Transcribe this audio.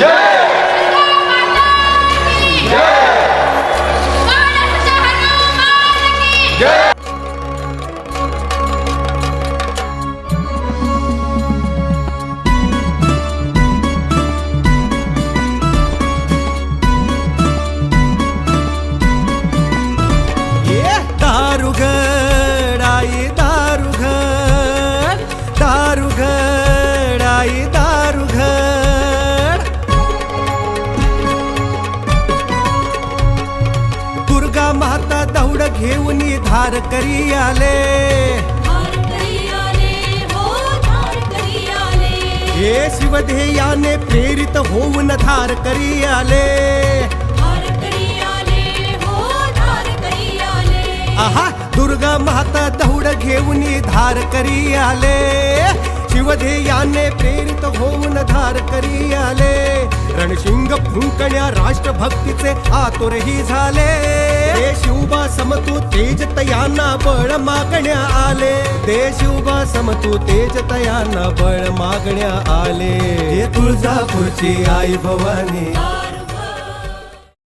Yeah! माता दौड घेऊन धार करी आले हो हे शिवधेयाने प्रेरित होऊन धार करी आले हो धार करी आले आहा दुर्गा माता दौड घेऊन धार करी आले शिवधेयाने प्रेरित होऊन धार करी आले रणशिंग फुंकण्या राष्ट्रभक्तीचे आतुरही झाले. हे समतू तेज तयांना बळ मागण्या आले. ते शिवबा समतू तेज तयांना बळ मागण्या आले. तुळजापूरची आई भवानी.